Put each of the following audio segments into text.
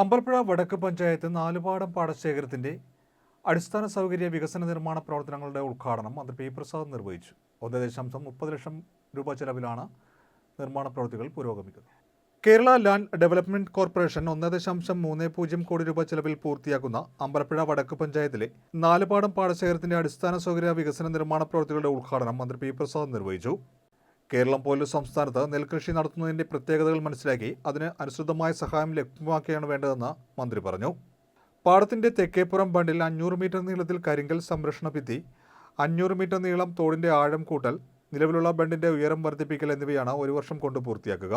അമ്പലപ്പുഴ വടക്ക് പഞ്ചായത്ത് നാലുപാടം പാടശേഖരത്തിന്റെ അടിസ്ഥാന സൗകര്യ വികസന നിർമ്മാണ പ്രവർത്തനങ്ങളുടെ ഉദ്ഘാടനം മന്ത്രി പി പ്രസാദ് നിർവഹിച്ചു. ഒന്ന് ദശാംശം മുപ്പത് ലക്ഷം രൂപ ചെലവിലാണ് നിർമ്മാണ പ്രവൃത്തികൾ പുരോഗമിക്കുന്നത്. കേരള ലാൻഡ് ഡെവലപ്മെന്റ് കോർപ്പറേഷൻ ഒന്ന് ദശാംശം മൂന്ന് പൂജ്യം കോടി രൂപ ചെലവിൽ പൂർത്തിയാക്കുന്ന അമ്പലപ്പുഴ വടക്ക് പഞ്ചായത്തിലെ നാലുപാടം പാടശേഖരത്തിന്റെ അടിസ്ഥാന സൗകര്യ വികസന നിർമ്മാണ പ്രവൃത്തികളുടെ ഉദ്ഘാടനം മന്ത്രി പി പ്രസാദ് നിർവഹിച്ചു. കേരളം പോലുള്ള സംസ്ഥാനത്ത് നെൽകൃഷി നടത്തുന്നതിന്റെ പ്രത്യേകതകൾ മനസ്സിലാക്കി അതിന് അനുസൃതമായ സഹായം ലഭ്യമാക്കുകയാണ് വേണ്ടതെന്ന് മന്ത്രി പറഞ്ഞു. പാടത്തിന്റെ തെക്കേപ്പുറം ബണ്ടിൽ അഞ്ഞൂറ് മീറ്റർ നീളത്തിൽ കരിങ്കൽ സംരക്ഷണ ഭിത്തി അഞ്ഞൂറ് മീറ്റർ നീളം തോടിന്റെ ആഴം കൂട്ടൽ നിലവിലുള്ള ബണ്ടിന്റെ ഉയരം വർദ്ധിപ്പിക്കൽ എന്നിവയാണ് ഒരു വർഷം കൊണ്ട് പൂർത്തിയാക്കുക.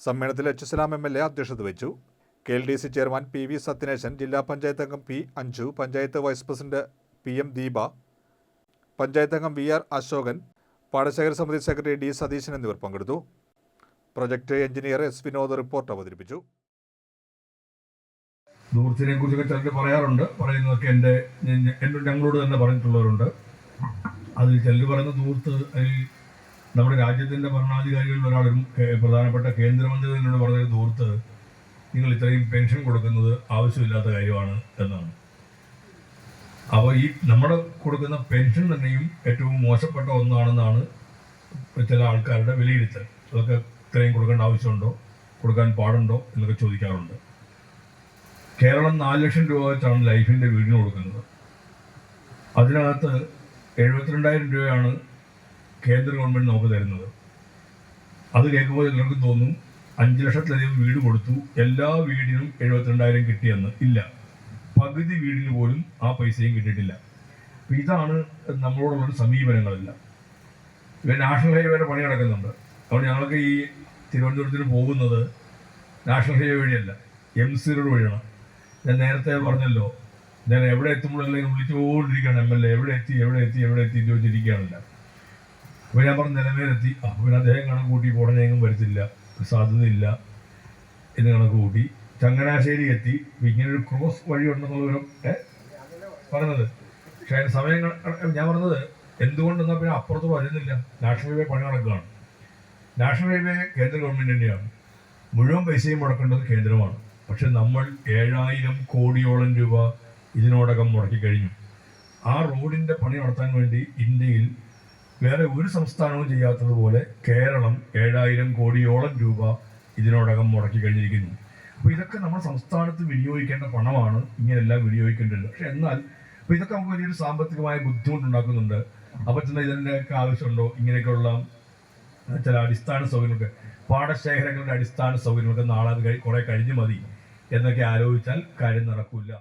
സമ്മേളനത്തിൽ H Salam M L A അധ്യക്ഷത വെച്ചു. K L D C chairman P V Sathyaneshan ജില്ലാ പഞ്ചായത്ത് അംഗം P Anju panchayat vice president P M Deepa panchayat അംഗം വി ആർ അശോകൻ പാടശേഖര സമിതി സെക്രട്ടറി ഡി സതീശൻ എന്നിവർ പങ്കെടുത്തു. Project engineer S Vinod report അവതരിപ്പിച്ചു. ദൂർത്തിനെ കുറിച്ചൊക്കെ ചിലർ പറയാറുണ്ട്. പറയുന്നതൊക്കെ എന്റെ ഞങ്ങളോട് തന്നെ പറഞ്ഞിട്ടുള്ളവരുണ്ട്. അതിൽ ചിലർ പറയുന്ന ദൂർത്ത് അതിൽ നമ്മുടെ രാജ്യത്തിന്റെ ഭരണാധികാരികളിൽ ഒരാളും പ്രധാനപ്പെട്ട കേന്ദ്രമന്ത്രി എന്നോട് പറഞ്ഞ ദൂർത്ത് നിങ്ങൾ ഇത്രയും പെൻഷൻ കൊടുക്കുന്നത് ആവശ്യമില്ലാത്ത കാര്യമാണ് എന്നാണ്. അപ്പോൾ ഈ നമ്മൾ കൊടുക്കുന്ന പെൻഷൻ തന്നെയും ഏറ്റവും മോശപ്പെട്ട ഒന്നാണെന്നാണ് ചില ആൾക്കാരുടെ വിലയിരുത്തൽ. അതൊക്കെ ഇത്രയും കൊടുക്കേണ്ട ആവശ്യമുണ്ടോ? കൊടുക്കാൻ പാടുണ്ടോ? എന്നൊക്കെ ചോദിക്കാറുണ്ട്. കേരളം നാല് ലക്ഷം രൂപ വെച്ചാണ് ലൈഫിന്റെ വീടിന് കൊടുക്കുന്നത്. അതിനകത്ത് എഴുപത്തിരണ്ടായിരം രൂപയാണ് കേന്ദ്ര ഗവൺമെന്റ് നമുക്ക് തരുന്നത്. അത് കേൾക്കുമ്പോൾ എല്ലാവർക്കും തോന്നും അഞ്ച് ലക്ഷത്തിലധികം വീട് കൊടുത്തു എല്ലാ വീടിനും എഴുപത്തിരണ്ടായിരം കിട്ടിയെന്ന്. ഇല്ല. പകുതി വീടിന് പോലും ആ പൈസയും കിട്ടിയിട്ടില്ല. അപ്പം ഇതാണ് നമ്മളോടുള്ളൊരു സമീപനങ്ങളെല്ലാം. ഇവ നാഷണൽ വരെ പണി നടക്കുന്നുണ്ട്. അതുകൊണ്ട് ഞങ്ങൾക്ക് ഈ തിരുവനന്തപുരത്തിന് പോകുന്നത് നാഷണൽ ഹൈവേ വഴിയല്ല എം സി റോഡ് വഴിയാണ്. ഞാൻ നേരത്തെ പറഞ്ഞല്ലോ ഞാൻ എവിടെ എത്തുമ്പോഴെല്ലാം വിളിച്ചുകൊണ്ടിരിക്കുകയാണ് എം എൽ എ എവിടെ എത്തി എവിടെ എത്തി എവിടെ എത്തി ചോദിച്ചിരിക്കുകയാണല്ല. അപ്പോൾ ഞാൻ പറഞ്ഞ നിലമേലെത്തി അപ്പോൾ പിന്നെ അദ്ദേഹം കണക്ക് കൂട്ടി പോടനെങ്ങും വരത്തില്ല സാധ്യതയില്ല എന്ന് കണക്ക് കൂട്ടി. ചങ്ങനാശ്ശേരി എത്തി. പിന്നീട് ഒരു ക്രോസ് വഴി ഉണ്ടെന്നുള്ളവരും ഏ പറഞ്ഞത്. പക്ഷേ അതിന് സമയം ഞാൻ പറഞ്ഞത് എന്തുകൊണ്ടെന്നാൽ പിന്നെ അപ്പുറത്ത് വരുന്നില്ല. നാഷണൽ ഹൈവേ പണി നടക്കുകയാണ്. നാഷണൽ ഹൈവേ കേന്ദ്ര ഗവൺമെന്റ് തന്നെയാണ്. മുഴുവൻ പൈസയും മുടക്കേണ്ടത് കേന്ദ്രമാണ്. പക്ഷെ നമ്മൾ ഏഴായിരം കോടിയോളം രൂപ ഇതിനോടകം മുടക്കി കഴിഞ്ഞു. ആ റോഡിന്റെ പണി നടത്താൻ വേണ്ടി ഇന്ത്യയിൽ വേറെ ഒരു സംസ്ഥാനവും ചെയ്യാത്തതുപോലെ കേരളം ഏഴായിരം കോടിയോളം രൂപ ഇതിനോടകം മുടക്കി കഴിഞ്ഞിരിക്കുന്നു. അപ്പോൾ ഇതൊക്കെ നമ്മുടെ സംസ്ഥാനത്ത് വിനിയോഗിക്കേണ്ട പണമാണ്. ഇങ്ങനെയെല്ലാം വിനിയോഗിക്കേണ്ടത് പക്ഷെ എന്നാൽ അപ്പോൾ ഇതൊക്കെ നമുക്ക് വലിയൊരു സാമ്പത്തികമായ ബുദ്ധിമുട്ടുണ്ടാക്കുന്നുണ്ട്. അപ്പൊ തന്നെ ഇതിന്റെയൊക്കെ ആവശ്യമുണ്ടോ? ഇങ്ങനെയൊക്കെയുള്ള ചില അടിസ്ഥാന സൗകര്യങ്ങളൊക്കെ പാടശേഖരങ്ങളുടെ അടിസ്ഥാന സൗകര്യങ്ങളൊക്കെ നാളെ അത് കുറെ കഴിഞ്ഞ് മതി എന്നൊക്കെ ആലോചിച്ചാൽ കാര്യം നടക്കില്ല